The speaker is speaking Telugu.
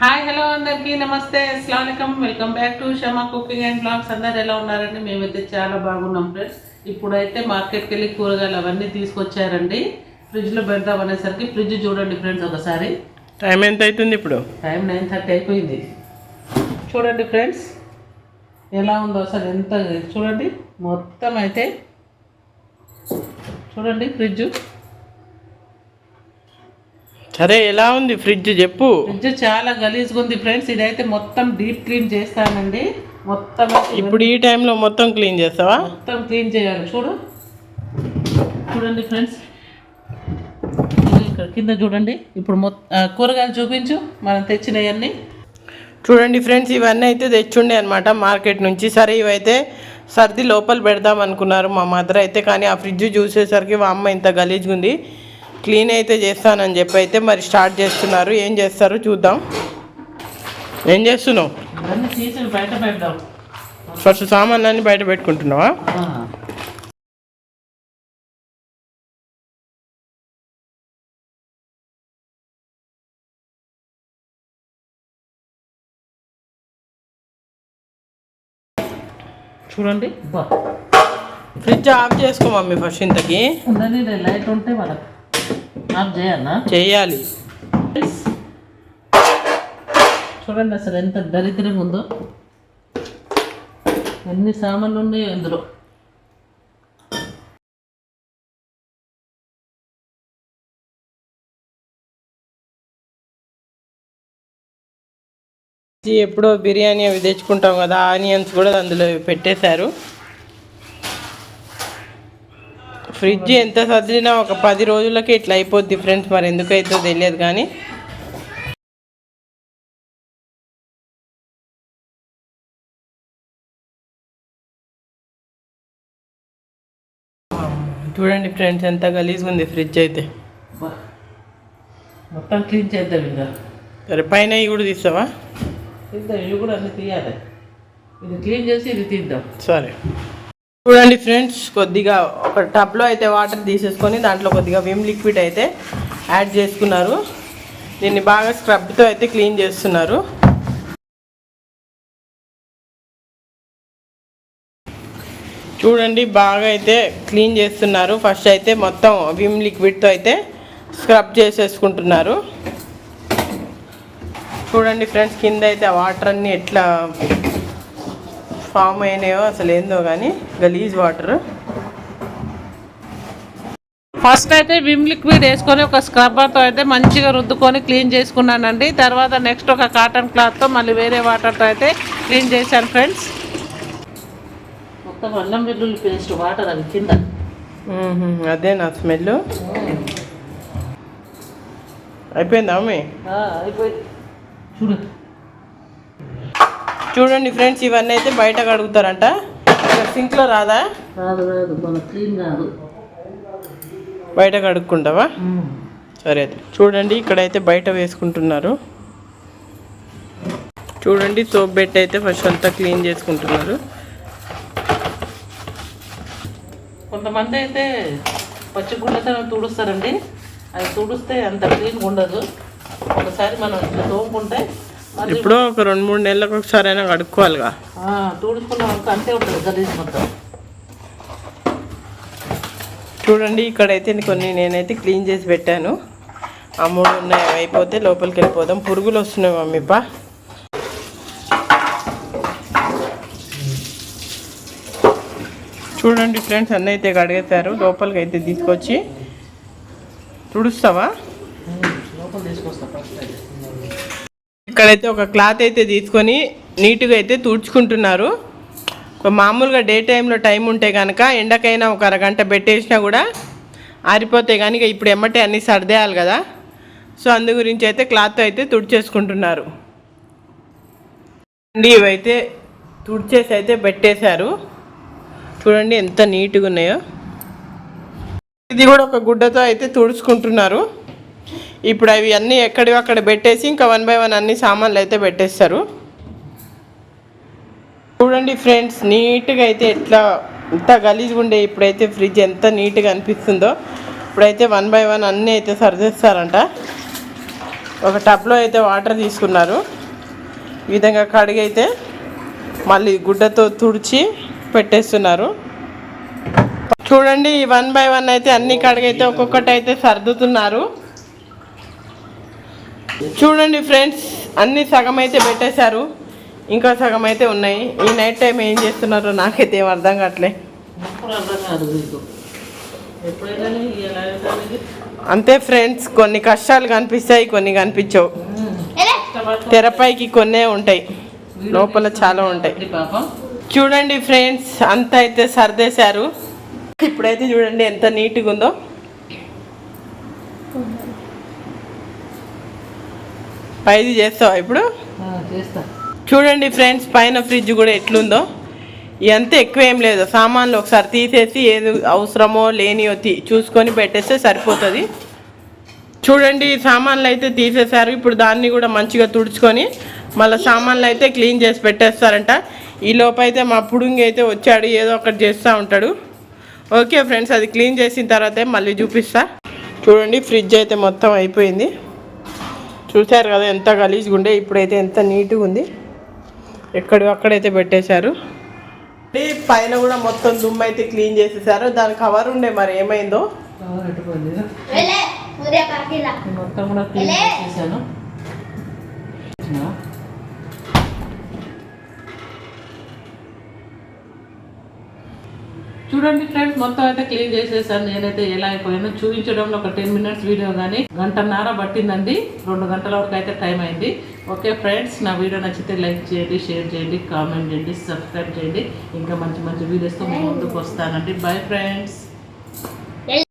హాయ్ హలో అందరికీ నమస్తే అస్సలం welcome back to Shama cooking and blogs అందరు ఎలా ఉన్నారండి? మేమైతే చాలా బాగున్నాం ఫ్రెండ్స్ ఇప్పుడైతే మార్కెట్కి వెళ్ళి కూరగాయలు అవన్నీ తీసుకొచ్చారండి. ఫ్రిడ్జ్లో పెడదాం అనేసరికి ఫ్రిడ్జ్ చూడండి ఫ్రెండ్స్ ఒకసారి. టైం ఎంత అవుతుంది ఇప్పుడు? టైం నైన్ థర్టీ అయిపోయింది. చూడండి ఫ్రెండ్స్ ఎలా ఉందో అసలు ఎంత చూడండి. మొత్తం అయితే చూడండి ఫ్రిడ్జ్ సరే ఎలా ఉంది? ఫ్రిడ్జ్ చెప్పు. ఫ్రిడ్జ్ చాలా గలీజ్గా ఉంది ఫ్రెండ్స్. ఇదైతే మొత్తం డీప్ క్లీన్ చేస్తానండి. మొత్తం ఇప్పుడు ఈ టైంలో మొత్తం క్లీన్ చేస్తావా? మొత్తం క్లీన్ చేయాలి. చూడు. చూడండి ఫ్రెండ్స్. ఇక్కడ కింద చూడండి. ఇప్పుడు మొత్తం కూరగాయలు చూపించు. మనం తెచ్చినవన్నీ చూడండి ఫ్రెండ్స్ ఇవన్నీ అయితే తెచ్చుండే అనమాట మార్కెట్ నుంచి. సరే ఇవైతే సర్ది లోపల పెడదాం అనుకున్నారు మా మదర్ అయితే. కానీ ఆ ఫ్రిడ్జ్ చూసేసరికి మా అమ్మ ఇంత గలీజ్గా ఉంది. క్లీన్ అయితే చేస్తానని చెప్పి అయితే మరి స్టార్ట్ చేస్తున్నారు. ఏం చేస్తారో చూద్దాం. ఏం చేస్తున్నావు? ఫస్ట్ సామాన్లన్నీ బయట పెట్టుకుంటున్నావా. చూడండి. ఫ్రిడ్జ్ ఆఫ్ చేసుకో మమ్మీ ఫస్ట్ ఇంతకి. లైట్ ఉంటే ఆఫ్ చేయాలా. చూడండి అసలు ఎంత దరిద్రంగా ఉందో. ఎన్ని సామాన్లు ఉన్నాయో ఇందులో. ఇది ఎప్పుడో బిర్యానీ అవి తెచ్చుకుంటాం కదా ఆనియన్స్ కూడా అందులో పెట్టేశారు. ఫ్రిడ్జ్ ఎంత సర్దినా ఒక పది రోజులకి ఇట్లా అయిపోద్ది ఫ్రెండ్స్ మరి ఎందుకైతే తెలియదు కానీ. చూడండి ఫ్రెండ్స్ ఎంత గలీజ్గా ఉంది ఫ్రిడ్జ్ అయితే. మొత్తం క్లీన్ చేద్దాం ఇంకా. సరే పైన ఇవి కూడా తీస్తావా? తీద్దాం ఇవి కూడా అన్ని తీయాలి. ఇది క్లీన్ చేసి ఇది తీద్దాం. సరే. చూడండి ఫ్రెండ్స్ కొద్దిగా ఒక టబ్లో అయితే వాటర్ తీసేసుకొని దాంట్లో కొద్దిగా విమ్ లిక్విడ్ అయితే యాడ్ చేసుకున్నారు. దీన్ని బాగా స్క్రబ్తో అయితే క్లీన్ చేస్తున్నారు. చూడండి బాగా అయితే క్లీన్ చేస్తున్నారు. ఫస్ట్ అయితే మొత్తం విమ్ లిక్విడ్తో అయితే స్క్రబ్ చేసేసుకుంటున్నారు. చూడండి ఫ్రెండ్స్ కింద అయితే ఆ వాటర్ అన్నీ ఎట్లా ఫామ్ అయినాయో అసలు ఏందో కానీ గలీజ్ వాటర్. ఫస్ట్ అయితే విమ్ లిక్విడ్ వేసుకొని ఒక స్క్రబ్బర్తో అయితే మంచిగా రుద్దుకొని క్లీన్ చేసుకున్నానండి. తర్వాత నెక్స్ట్ ఒక కాటన్ క్లాత్తో మళ్ళీ వేరే వాటర్తో అయితే క్లీన్ చేశాను ఫ్రెండ్స్. మొత్తం అల్లం వెల్లుల్లి పేస్ట్ వాటర్ అది కింద. అదే నా స్మెల్ అయిపోయిందా అమ్మి? అయిపోయింది చూడు. చూడండి ఫ్రెండ్స్ ఇవన్నీ అయితే బయట కడుగుతారంట సింక్లో రాదా? రాదు రాదు మన క్లీన్ కాదు బయట కడుక్కుంటావా సరే అయితే. చూడండి ఇక్కడైతే బయట వేసుకుంటున్నారు. చూడండి సోప్ బెట్ అయితే ఫస్ట్ అంతా క్లీన్ చేసుకుంటున్నారు. కొంతమంది అయితే పచ్చి గుడ్డతో తుడుస్తారండి. అది తుడిస్తే అంత క్లీన్ ఉండదు. ఒకసారి మనం ఇట్లా తోముకుంటే ఎప్పుడో ఒక రెండు మూడు నెలలకు ఒకసారి అయినా కడుక్కోవాలిగా. ఆ, తుడుచుకున్నాం అనుకో అంతే ఉంటుంది గలీజ్ మొత్తం. చూడండి ఇక్కడైతే కొన్ని నేనైతే క్లీన్ చేసి పెట్టాను. ఆ మూడు ఉన్నాయి అయిపోతే లోపలికి వెళ్ళిపోదాం. పురుగులు వస్తున్నాయి మమ్మీపా చూడండి ఫ్రెండ్స్ అన్నీ అయితే కడిగేశారు. లోపలికి అయితే తీసుకొచ్చి తుడుస్తావా? లోపల తీసుకొస్తా ఇక్కడైతే ఒక క్లాత్ అయితే తీసుకొని నీట్గా అయితే తుడుచుకుంటున్నారు. మామూలుగా డే టైంలో టైం ఉంటే కనుక ఎండకైనా ఒక అరగంట పెట్టేసినా కూడా ఆరిపోతే కానీ ఇక ఇప్పుడు ఎమ్మటే అన్నీ సర్దేయాలి కదా. సో అందు గురించి అయితే క్లాత్ అయితే తుడిచేసుకుంటున్నారు. అండి ఇవైతే తుడిచేసి అయితే పెట్టేశారు. చూడండి ఎంత నీట్గా ఉన్నాయో. ఇది కూడా ఒక గుడ్డతో అయితే తుడుచుకుంటున్నారు. ఇప్పుడు అవి అన్నీ ఎక్కడివి అక్కడ పెట్టేసి ఇంకా వన్ బై వన్ అన్ని సామాన్లు అయితే పెట్టేస్తారు. చూడండి ఫ్రెండ్స్ నీట్గా అయితే ఎట్లా ఎంత గలీజ్గా ఉండే ఇప్పుడైతే ఫ్రిడ్జ్ ఎంత నీట్గా అనిపిస్తుందో. ఇప్పుడైతే వన్ బై వన్ అన్నీ అయితే సర్దేస్తారంట. ఒక టబ్లో అయితే వాటర్ తీసుకున్నారు. ఈ విధంగా కడిగి అయితే మళ్ళీ గుడ్డతో తుడిచి పెట్టేస్తున్నారు. చూడండి వన్ బై వన్ అయితే అన్ని కడిగైతే ఒక్కొక్కటి అయితే సర్దుతున్నారు. చూడండి ఫ్రెండ్స్ అన్ని సగం అయితే పెట్టేశారు. ఇంకా సగం అయితే ఉన్నాయి. ఈ నైట్ టైం ఏం చేస్తున్నారో నాకైతే ఏం అర్థం కావట్లే. అంతే ఫ్రెండ్స్ కొన్ని కష్టాలు కనిపిస్తాయి కొన్ని కనిపించవు. తెరపైకి కొన్నే ఉంటాయి. లోపల చాలా ఉంటాయి. చూడండి ఫ్రెండ్స్ అంత అయితే సర్దేశారు. ఇప్పుడైతే చూడండి ఎంత నీట్గా ఉందో. పైది చేస్తావా ఇప్పుడు? చేస్తా. చూడండి ఫ్రెండ్స్ పైన ఫ్రిడ్జ్ కూడా ఎట్లుందో. ఎంత ఎక్కువ ఏం లేదు. సామాన్లు ఒకసారి తీసేసి ఏది అవసరమో లేనియో తీ చూసుకొని పెట్టేస్తే సరిపోతుంది. చూడండి సామాన్లు అయితే తీసేశారు. ఇప్పుడు దాన్ని కూడా మంచిగా తుడుచుకొని మళ్ళీ సామాన్లు అయితే క్లీన్ చేసి పెట్టేస్తారంట. ఈ లోపు అయితే మా పుడుంగి అయితే వచ్చాడు ఏదో ఒకటి చేస్తూ ఉంటాడు. ఓకే ఫ్రెండ్స్ అది క్లీన్ చేసిన తర్వాతే మళ్ళీ చూపిస్తా. చూడండి ఫ్రిడ్జ్ అయితే మొత్తం అయిపోయింది. చూశారు కదా ఎంత గలీజ్గా ఉండే ఇప్పుడైతే ఎంత నీట్గా ఉంది. ఎక్కడ అక్కడైతే పెట్టేశారు. పైన కూడా మొత్తం దుమ్ము అయితే క్లీన్ చేసేసారు. దాని కవర్ ఉండే మరి ఏమైందో? మొత్తం కూడా క్లీన్ చేసేసాను. చూడండి ఫ్రెండ్స్ మొత్తం అయితే క్లీన్ చేసేసాను. నేనైతే ఎలా అయిపోయాను చూపించడంలో ఒక టెన్ మినిట్స్ వీడియో కానీ గంటన్నర పట్టిందండి. రెండు గంటల వరకు అయితే టైం అయింది. ఓకే ఫ్రెండ్స్ నా వీడియో నచ్చితే లైక్ చేయండి షేర్ చేయండి కామెంట్ చేయండి సబ్స్క్రైబ్ చేయండి. ఇంకా మంచి మంచి వీడియోస్తో ముందుకు వస్తానండి. Bye friends